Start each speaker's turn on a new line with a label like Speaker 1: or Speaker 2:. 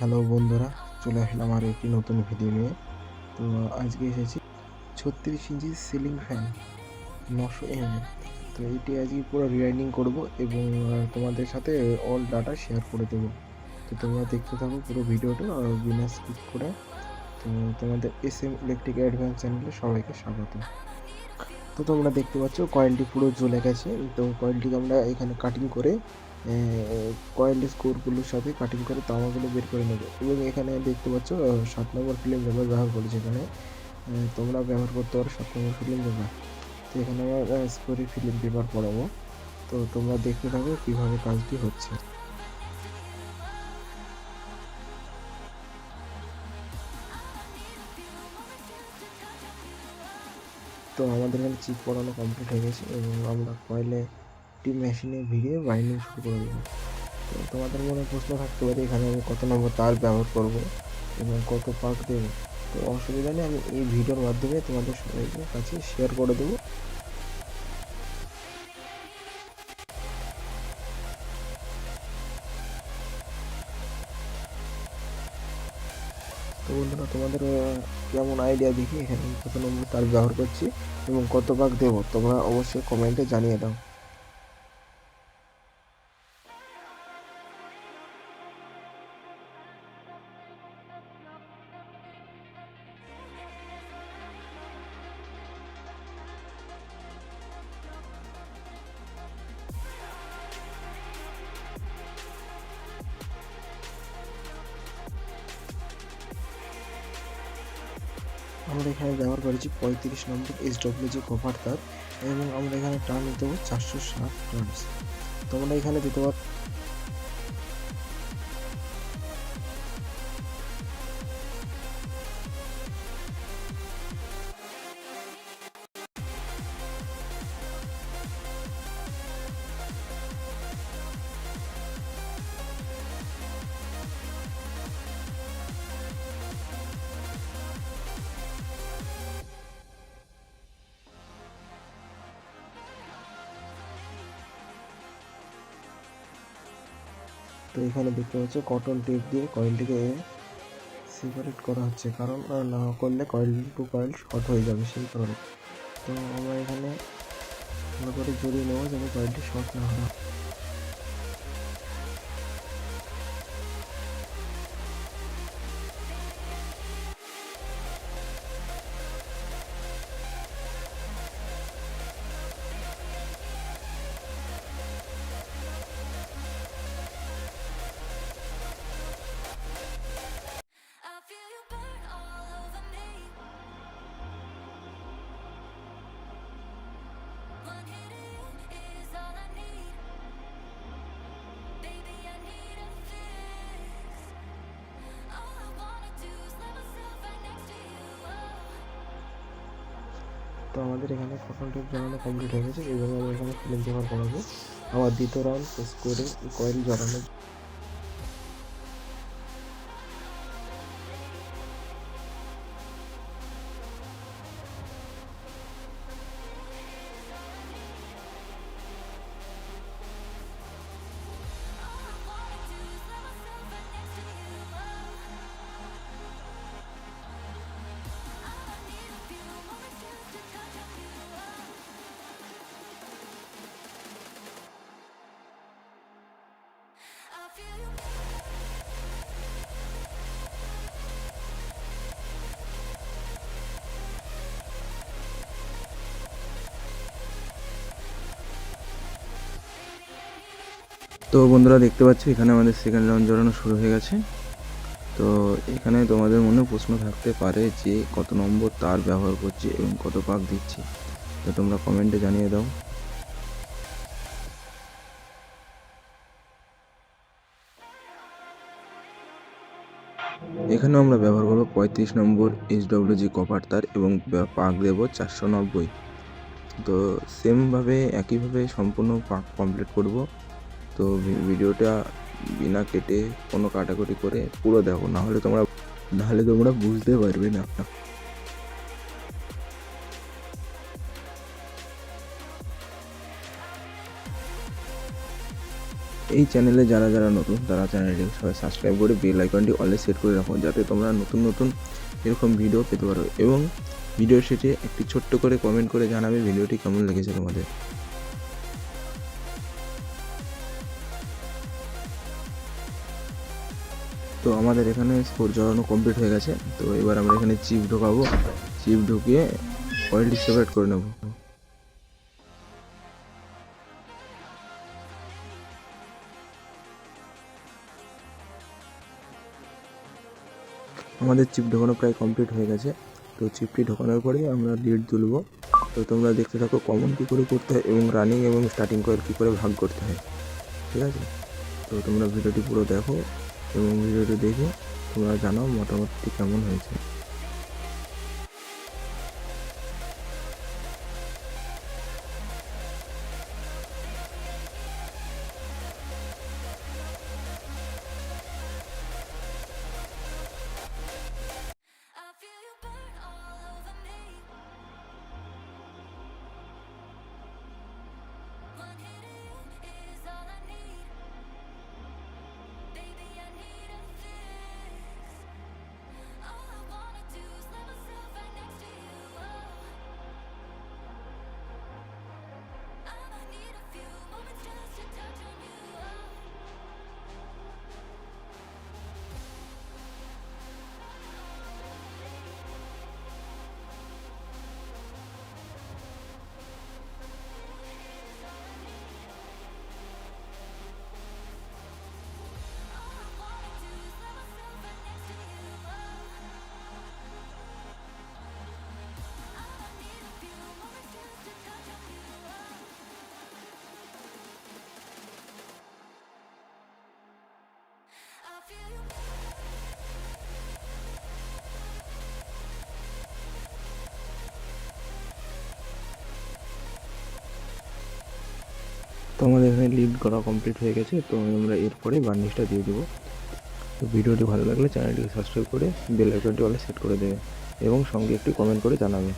Speaker 1: Hello বন্ধুরা, চলে আসলাম আর একটি নতুন ভিডিও নিয়ে। তো আজকে এসেছি ছত্রিশ ইঞ্চি সিলিং ফ্যান নশো এম তো এটি আজকে পুরো রিওয়াইন্ডিং করব এবং তোমাদের সাথে অল ডাটা শেয়ার করে দেবো। তো তোমরা দেখতে থাকো পুরো ভিডিওটা আর বিনা স্কিপ করে। তো তোমাদের এস এম ইলেকট্রিক অ্যাডভান্স চ্যানেলে সবাইকে স্বাগত। তো তোমরা দেখতে পাচ্ছ কয়েলটি পুরো জ্বলে গেছে। তো কয়েলটিকে আমরা এখানে কাটিং করে কয়েল স্কোরগুলোর সাথে কাটিং করে তামাগুলো বের করে নেবে। এবং এখানে দেখতে পাচ্ছ সাত নম্বর ফিল্ম পেপার ব্যবহার করেছে এখানে। তোমরা ব্যবহার করতে পারো সাত নম্বর ফিল্ম পেপার তো এখানে আমরা স্কোরি ফিল্ম পেপার পড়াবো। তো তোমরা দেখতে থাকো কীভাবে কাজটি হচ্ছে। তো আমাদের এখানে চিপ পড়ানো কমপ্লিট হয়ে গেছে এবং আমরা কয়েলে টি মেশিনে ভিড়িয়ে বাইন্ডিং শুরু করে দেবো তো তোমাদের মনে প্রশ্ন থাকতে পারে, এখানে আমি কত নম্বর তার ব্যবহার করব এবং কত পাক দেবো? তো অসুবিধা নেই, আমি এই ভিডিওর মাধ্যমে তোমাদের সবাইকে কাছে শেয়ার করে দেবো। তো বন্ধুরা, তোমাদের কেমন আইডিয়া দেখি? এখানে কত নম্বর তার ব্যবহার করছি এবং কত পাক দেবো? তোমরা অবশ্যই কমেন্টে জানিয়ে দাও। আমরা এখানে ব্যবহার করেছি পঁয়ত্রিশ নম্বর এস ডব্লিউ কভার তার এবং আমরা এখানে টার্ন নিতে চারশো ষাট টার্নস তোমরা এখানে দিতে পারো তো এখানে দেখতে পাচ্ছ কটন টেপ দিয়ে কয়েলটিকে সেপারেট করা হচ্ছে। কারণ না করলে কয়েল টু কয়েল শর্ট হয়ে যাবে সেই কারণে। তো আমরা এখানে ভালো করে জড়িয়ে নেব যেন কয়েলটি শর্ট না হয়। তো আমাদের এখানে জানানো জড়ানো কমপ্লিট হয়ে গেছে। এইভাবে আমরা এখানে ফিলিং পেপার করাবো। আবার দ্বিতীয় রাউন্ড করে কয়েল জড়ানো
Speaker 2: তো বন্ধুরা দেখতে পাচ্ছ, এখানে আমাদের সেকেন্ড রাউন্ড জড়ানো শুরু হয়ে গেছে। তো এখানে তোমাদের মনে প্রশ্ন থাকতে পারে যে কত নম্বর তার ব্যবহার করছে এবং কত পাক দিচ্ছে। তো তোমরা কমেন্টে জানিয়ে দাও। এখানে আমরা ব্যবহার করব পঁয়ত্রিশ নম্বর এইচ জি কপার তার এবং পাক দেব চারশো নব্বই। তো সেমভাবে একইভাবে সম্পূর্ণ পাক কমপ্লিট করব। তো ভিডিওটা বিনা কেটে কোনো কাটাকুটি করে পুরো দেখো, নাহলে তোমরা নাহলে তোমরা বুঝতে পারবে না। এই চ্যানেলে যারা যারা নতুন, তারা চ্যানেলটি সবাই সাবস্ক্রাইব করে বেল আইকনটি অলে সেট করে রাখো, যাতে তোমরা নতুন নতুন এরকম ভিডিও পেতে পারো। এবং ভিডিও শেষে একটি ছোট্ট করে কমেন্ট করে জানাবে ভিডিওটি কেমন লেগেছে তোমাদের। তো আমাদের এখানে স্পোর জড়ানো কমপ্লিট হয়ে গেছে। তো এবার আমরা এখানে চিপ ঢোকাবো। চিপ ঢুকিয়ে অয়েলটি সেপারেট করে নেব। আমাদের চিপ ঢোকানো প্রায় কমপ্লিট হয়ে গেছে। তো চিপটি ঢোকানোর পরেই আমরা লিড তুলব। তো তোমরা দেখতে থাকো কমন কী করে করতে হয় এবং রানিং এবং স্টার্টিং কয়েল কী করে ভাগ করতে হয়। ঠিক আছে? তো তোমরা ভিডিওটি পুরো দেখো। এবং ভিডিওটি দেখে তোমরা জানো মোটামুটি কেমন হয়েছে। তো আমাদের এখানে লিড করা কমপ্লিট হয়ে গেছে, তো আমরা এরপরে বার্নিশটা দিয়ে দেবো। তো ভিডিওটি ভালো লাগলে চ্যানেলটিকে সাবস্ক্রাইব করে বেল আইকনটি অলে সেট করে দেবে এবং সঙ্গে একটি কমেন্ট করে জানাবে